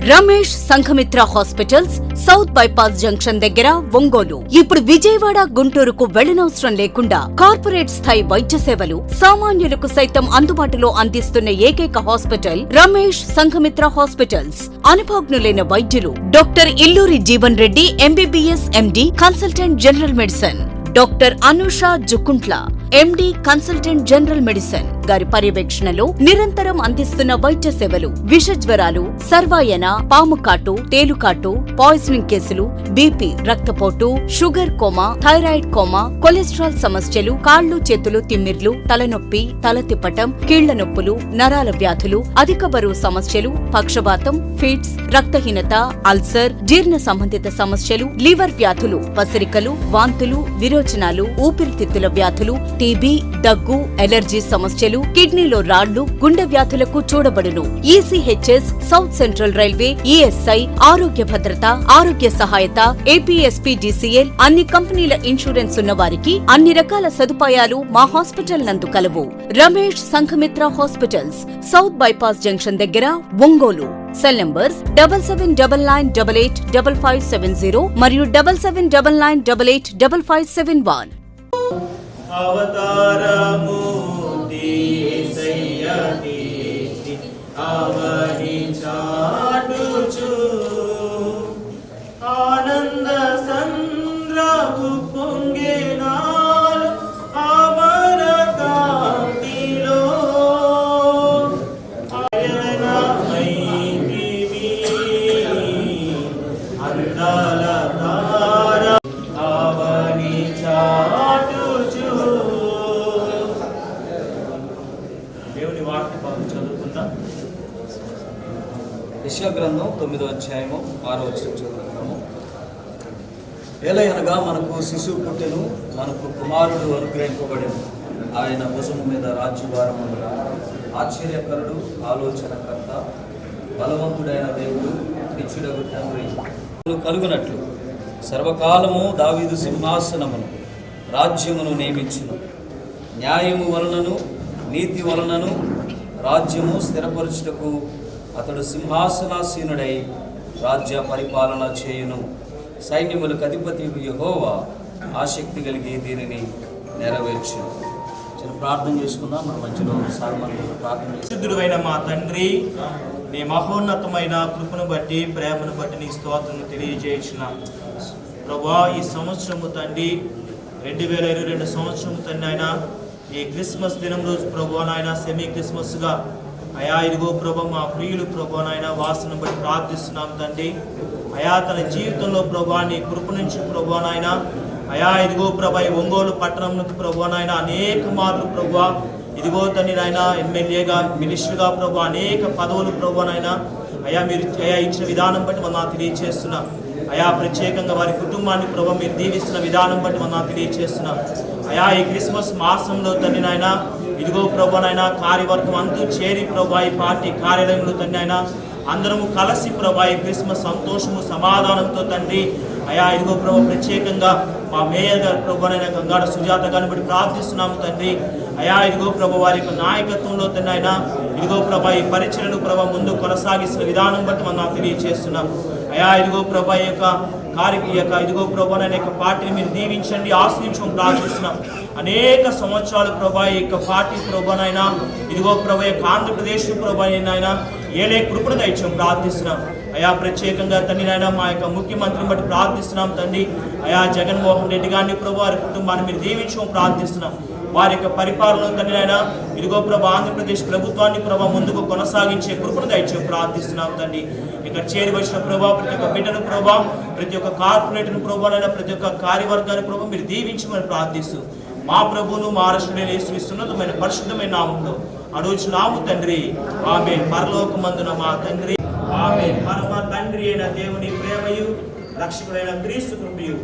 Ramesh Sanghamitra hospitals south bypass junction దగ్గర ఒంగోలు. ఇప్పుడు విజయవాడ గుంటూరుకు వెళ్ళనవసరం లేకుండా కార్పొరేట్ స్థాయి వైద్య సేవలు సామాన్యులకు సైతం అందుబాటులో అందిస్తున్న ఏకైక హాస్పిటల్ రమేష్ సంఘమిత్ర హాస్పిటల్స్. అనుభవజ్ఞులైన వైద్యులు doctor Illuri Jeevan Reddy MBBS MD consultant general medicine. Doctor Anusha Jukuntla MD consultant general medicine. గారి పర్యవేక్షణలో నిరంతరం అందిస్తున్న వైద్య సేవలు విష జ్వరాలు సర్వాయన పాము కాటు తేలుకాటు పాయిజనింగ్ కేసులు బీపీ రక్తపోటు sugar coma thyroid coma cholesterol సమస్యలు కాళ్ళు చేతులు తిమ్మిర్లు తలనొప్పి తల తిప్పటం కీళ్ళ నొప్పులు నరాల వ్యాధులు అధిక బరువు సమస్యలు పక్షవాతం ఫిట్స్ రక్తహీనత అల్సర్ జీర్ణ సంబంధిత సమస్యలు లివర్ వ్యాధులు పసిరికలు వాంతులు విరోచనాలు ఊపిరితిత్తుల వ్యాధులు టీబీ దగ్గు ఎలర్జీ సమస్యలు కిడ్నీలో రాళ్ళు గుండె వ్యాధులకు చూడబడును. ECHS South Central Railway ESI ఆరోగ్య భద్రత ఆరోగ్య సహాయత ఏపీఎస్పీడీసీఎల్ అన్ని కంపెనీల ఇన్సూరెన్స్ ఉన్న వారికి అన్ని రకాల సదుపాయాలు మా హాస్పిటల్ నందు కలవు. Ramesh Sanghamitra hospitals south bypass junction దగ్గర Ongole. Cell numbers double seven double nine double eight double five seven zero మరియు double seven double nine double eight double five seven one అవతారము సయ్యకీర్తి అవని చాటుచు ఆనంద సంద్రపు పొంగి దేవుని వాక్య పదం చదువుకుందాం. యెషయా గ్రంథం తొమ్మిదో అధ్యాయము ఆరో వచ్చిన చదువుతున్నాము ఏలయనగా మనకు శిశువు పుట్టెను మనకు కుమారుడు అనుగ్రహింపబడెను. ఆయన భుజము మీద రాజ్యభారముగా ఆశ్చర్యకరుడు ఆలోచనకర్త బలవంతుడైన దేవుడు నిత్యుడగు తండ్రి. కలుగునట్లు సర్వకాలము దావీదు సింహాసనమును రాజ్యమును నియమించును. న్యాయము వలనను నీతి వలనను రాజ్యము స్థిరపరచుటకు అతడు సింహాసనాసీనుడై రాజ్య పరిపాలన చేయును. సైన్యములకు అధిపతి యహోవా ఆసక్తి కలిగి దీనిని నెరవేర్చును చిన్న ప్రార్థన చేసుకుందాం. మన మధ్యలో సార్ ప్రార్థన మా తండ్రి నీ మహోన్నతమైన కృపను బట్టి ప్రేమను బట్టి నీ స్తోత్రను తెలియజేసిన ప్రభా ఈ సంవత్సరము తండ్రి రెండు వేల ఇరవై రెండు సంవత్సరము తండ్రి ఆయన ఈ క్రిస్మస్ దినం రోజు ప్రభు నాయన సెమీ క్రిస్మస్గా అయా ఇదిగో ప్రభ మా ప్రియులు ప్రభు నాయన వాసన బట్టి ప్రార్థిస్తున్నాం తండ్రి. అయా తన జీవితంలో ప్రభా నీ కృప నుంచి ప్రభు నాయన అయా ఇదిగో ప్రభ ఈ ఒంగోలు పట్టణంకు ప్రభు నాయన అనేక మార్లు ప్రభు ఇదిగో తండ్రి నాయన ఎమ్మెల్యేగా మినిస్టర్గా ప్రభు అనేక పదవులు ప్రభు నాయన అయా మీరు అయా ఇచ్చిన విధానం బట్టి మనం తెలియచేస్తున్నా. అయా ప్రత్యేకంగా వారి కుటుంబాన్ని ప్రభు మీరు దీవిస్తున్న విధానం బట్టి మనం తెలియచేస్తున్నా. అయా ఈ క్రిస్మస్ మాసంలో తండ్రి నాయన ఇదిగో ప్రభు నాయన కార్యవర్గం అంతా చేరి ప్రభా ఈ పార్టీ కార్యాలయంలో తండ్రి నాయన అందరము కలిసి ప్రభా ఈ క్రిస్మస్ సంతోషము సమాధానంతో తండ్రి అయా ఇదిగో ప్రభు ప్రత్యేకంగా మా మేయర్ గారు ప్రభు అయిన గంగాడ సుజాత గారిని బట్టి ప్రార్థిస్తున్నాము తండ్రి అయా ఇదిగో ప్రభు వారి యొక్క నాయకత్వంలో తండ్రి ఆయన ఇదిగో ప్రభా ఈ పరిచయను ప్రభా ముందు కొనసాగిస్తున్న విధానం బట్టి మనం తెలియజేస్తున్నాం. అయా ఇదిగో ప్రభా యొక్క కార్య ఈ యొక్క ఇదిగో ప్రభా అనే యొక్క పార్టీని మీరు దీవించండి ఆశ్రయించడం ప్రార్థిస్తున్నాం. అనేక సంవత్సరాలు ప్రభా ఈ యొక్క పార్టీ ప్రభానైనా ఇదిగో ప్రభా యొక్క ఆంధ్రప్రదేశ్ ప్రభానైనా ఏలే కృపణ దయచం ప్రార్థిస్తున్నాం. అయా ప్రత్యేకంగా తండ్రి నాయన మా యొక్క ముఖ్యమంత్రిని బట్టి ప్రార్థిస్తున్నాం తండ్రి. అయా జగన్మోహన్ రెడ్డి గారిని ప్రభు వారి కుటుంబాన్ని మీరు దీవించడం ప్రార్థిస్తున్నాం. వారి యొక్క పరిపాలన తండ్రి నాయన. ఇదిగో ప్రభా ఆంధ్రప్రదేశ్ ప్రభుత్వాన్ని ప్రభా ముందుకు కొనసాగించే కృపను దయచేసి ప్రార్థిస్తున్నాం తండ్రి. ఇక్కడ చేరి వచ్చిన ప్రభా ప్రతి ఒక్క బిడ్డను ప్రభా ప్రతి ఒక్క కార్పొరేట్ను ప్రభానైనా ప్రతి ఒక్క కార్యవర్గాన్ని ప్రభావ మీరు దీవించమని ప్రార్థిస్తూ మా ప్రభును మా రాష్ట్రుడైన యేసుక్రీస్తున్నతమైన పరిశుద్ధమైన నామంలో అడుగుచున్నాము తండ్రి. ఆమె పరలోకమందున మా తండ్రి. ఆమె పరమ తండ్రి అయిన దేవుని ప్రేమయు రక్షకుడైన క్రీస్తు కృపయు.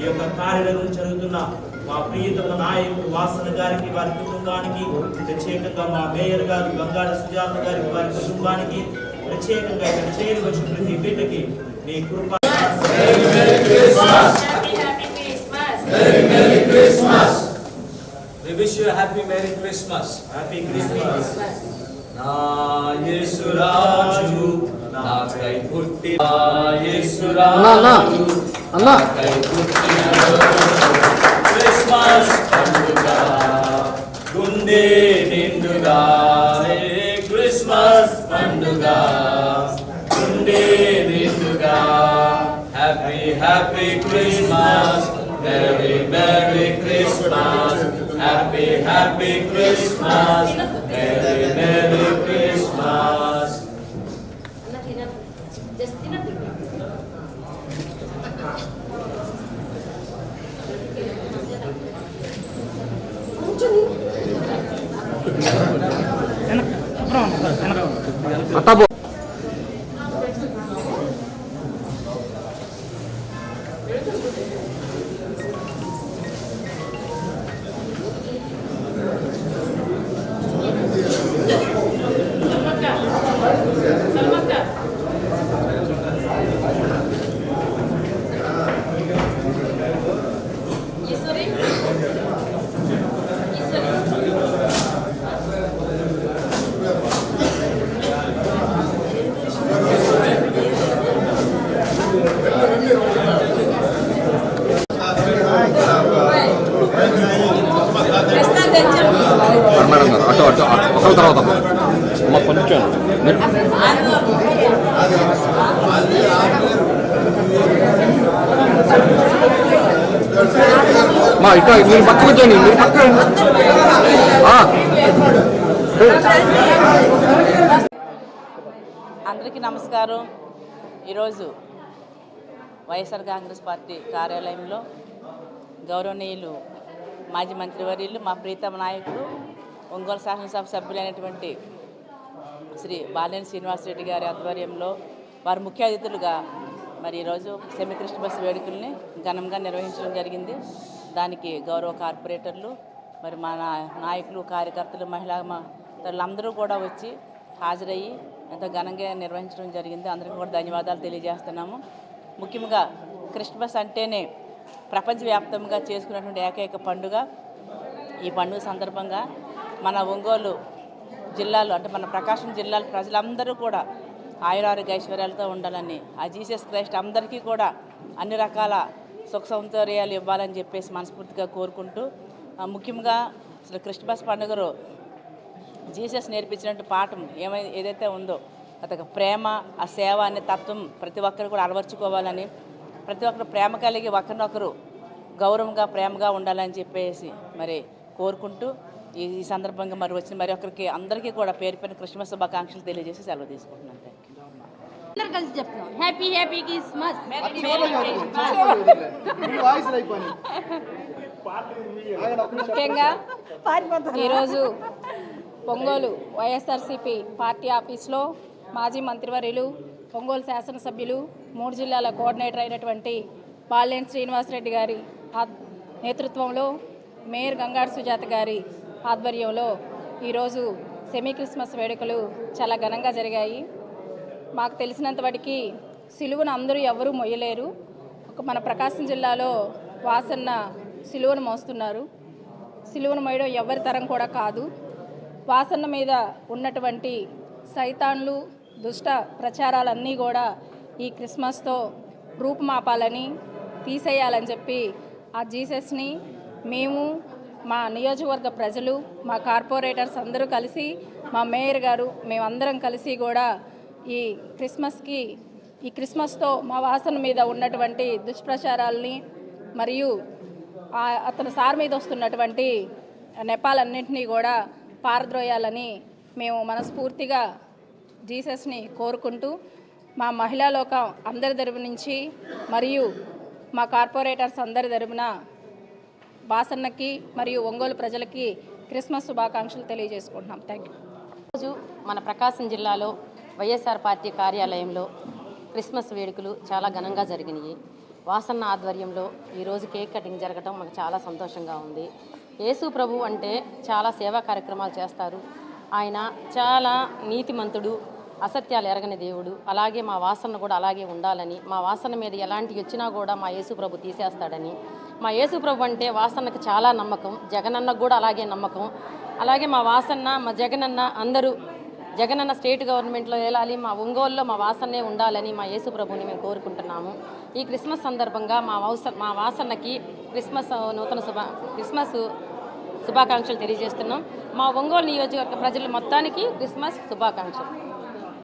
ఈ యొక్క కార్యాలయం జరుగుతున్న మా ప్రియతమ నాయకుడు వాసన గారికి వారి కుటుంబానికి ప్రత్యేకంగా మా మేయర్ గారు గంగాడ సుజాత గారికి వారి కుటుంబానికి ప్రత్యేకంగా ఇక్కడ చేరి వచ్చిన ప్రతి బిడ్డకి నీ కృప Happy, happy Christmas. We wish you a happy Merry Christmas. Happy Christmas నా యేసురాజు నాకై పుట్టి అన్నా అన్నా అన్నా క్రిస్మస్ పండుగ గుండె నిండుగా హే క్రిస్మస్ పండుగ గుండె నిండుగా happy happy Christmas merry merry Christmas happy happy Christmas madam గారు అటు అటు. ఒకరి తర్వాత అమ్మ. కొంచెం. మా ఇటు మీరు పక్క కూర్చోండి మీరు పక్క. అందరికీ నమస్కారం. ఈరోజు వైఎస్ఆర్ కాంగ్రెస్ పార్టీ కార్యాలయంలో గౌరవనీయులు మాజీ మంత్రివర్యులు మా ప్రీతమ నాయకుడు ఒంగోలు శాసనసభ సభ్యులైనటువంటి శ్రీ బాలినేని శ్రీనివాసరెడ్డి గారి ఆధ్వర్యంలో వారు ముఖ్య అతిథులుగా మరి ఈరోజు సెమీ క్రిస్మస్ వేడుకల్ని ఘనంగా నిర్వహించడం జరిగింది. దానికి గౌరవ కార్పొరేటర్లు మరి మా నా- నాయకులు కార్యకర్తలు మహిళా మ- కూడా వచ్చి హాజరయ్యి ఎంతో ఘనంగా నిర్వహించడం జరిగింది. అందరికీ కూడా ధన్యవాదాలు తెలియజేస్తున్నాము. ముఖ్యంగా క్రిస్మస్ అంటేనే ప్రపంచవ్యాప్తంగా చేసుకున్నటువంటి ఏకైక పండుగ ఈ పండుగ సందర్భంగా మన ఒంగోలు జిల్లాలో అంటే మన ప్రకాశం జిల్లాలో ప్రజలందరూ కూడా ఆయురారోగ్య ఐశ్వర్యాలతో ఉండాలని ఆ జీసస్ క్రైస్ట్ అందరికీ కూడా అన్ని రకాల సుఖ సౌందర్యాలు ఇవ్వాలని చెప్పేసి మనస్ఫూర్తిగా కోరుకుంటూ ముఖ్యంగా అసలు క్రిస్మస్ పండుగలో జీసస్ నేర్పించినట్టు పాఠం ఏమై ఏదైతే ఉందో అతను ప్రేమ ఆ సేవ అనే తత్వం ప్రతి ఒక్కరు కూడా అలవర్చుకోవాలని ప్రతి ఒక్కరు ప్రేమ కలిగి ఒకరినొకరు గౌరవంగా ప్రేమగా ఉండాలని చెప్పేసి మరి కోరుకుంటూ ఈ ఈ సందర్భంగా మరి వచ్చిన మరి ఒక్కరికి అందరికీ కూడా పేరు పేరు క్రిస్మస్ శుభాకాంక్షలు తెలియజేసి సెలవు తీసుకుంటున్నాను. థ్యాంక్ యూ అందరు కలిసి చెప్తున్నాం హ్యాపీ హ్యాపీ క్రిస్మస్ ముఖ్యంగా ఈరోజు ఒంగోలు వైఎస్ఆర్సీపీ పార్టీ ఆఫీస్లో మాజీ మంత్రివర్యులు ఒంగోలు శాసనసభ్యులు మూడు జిల్లాల కోఆర్డినేటర్ అయినటువంటి బాలేని శ్రీనివాసరెడ్డి గారి నేతృత్వంలో మేయర్ గంగాడు సుజాత గారి ఆధ్వర్యంలో ఈరోజు సెమీ క్రిస్మస్ వేడుకలు చాలా ఘనంగా జరిగాయి. మాకు తెలిసినంత వాటికి సిలువను అందరూ ఎవరూ మొయ్యలేరు. ఒక మన ప్రకాశం జిల్లాలో వాసన్న సిలువను మోస్తున్నారు. సిలువను మొయ్యడం ఎవరి తరం కూడా కాదు. వాసన్న మీద ఉన్నటువంటి సైతాన్లు దుష్ట ప్రచారాలన్నీ కూడా ఈ క్రిస్మస్తో రూపుమాపాలని తీసేయాలని చెప్పి ఆ జీసస్ని మేము మా నియోజకవర్గ ప్రజలు మా కార్పొరేటర్స్ అందరూ కలిసి మా మేయర్ గారు మేమందరం కలిసి కూడా ఈ క్రిస్మస్కి ఈ క్రిస్మస్తో మా వాసన మీద ఉన్నటువంటి దుష్ప్రచారాలని మరియు అతను అతని సార్ మీద వస్తున్నటువంటి నెపాలన్నింటినీ కూడా పారద్రోయాలని మేము మనస్ఫూర్తిగా జీసస్ని కోరుకుంటూ మా మహిళా లోకం అందరి తరపు నుంచి మరియు మా కార్పొరేటర్స్ అందరి తరపున బాసన్నకి మరియు ఒంగోలు ప్రజలకి క్రిస్మస్ శుభాకాంక్షలు తెలియజేసుకుంటున్నాం. Thank you. రోజు మన ప్రకాశం జిల్లాలో వైఎస్ఆర్ పార్టీ కార్యాలయంలో క్రిస్మస్ వేడుకలు చాలా ఘనంగా జరిగినాయి. వాసన్న ఆధ్వర్యంలో ఈరోజు కేక్ కటింగ్ జరగడం మాకు చాలా సంతోషంగా ఉంది. యేసు ప్రభు అంటే చాలా సేవా కార్యక్రమాలు చేస్తారు. ఆయన చాలా నీతిమంతుడు అసత్యాలు ఎరగని దేవుడు అలాగే మా వాసన కూడా అలాగే ఉండాలని మా వాసన మీద ఎలాంటి వచ్చినా కూడా మా యేసుప్రభు తీసేస్తాడని. మా యేసుప్రభు అంటే వాసన్నకు చాలా నమ్మకం జగనన్నకు కూడా అలాగే నమ్మకం. అలాగే మా వాసన్న మా జగనన్న అందరూ జగనన్న స్టేట్ గవర్నమెంట్లో వెళ్ళాలి మా ఒంగోలులో మా వాసన్నే ఉండాలని మా యేసు ప్రభుని మేము కోరుకుంటున్నాము. ఈ క్రిస్మస్ సందర్భంగా మా వౌస మా వాసన్నకి క్రిస్మస్ నూతన శుభ క్రిస్మస్ శుభాకాంక్షలు తెలియజేస్తున్నాం. మా ఒంగోలు నియోజకవర్గ ప్రజలు మొత్తానికి క్రిస్మస్ శుభాకాంక్షలు.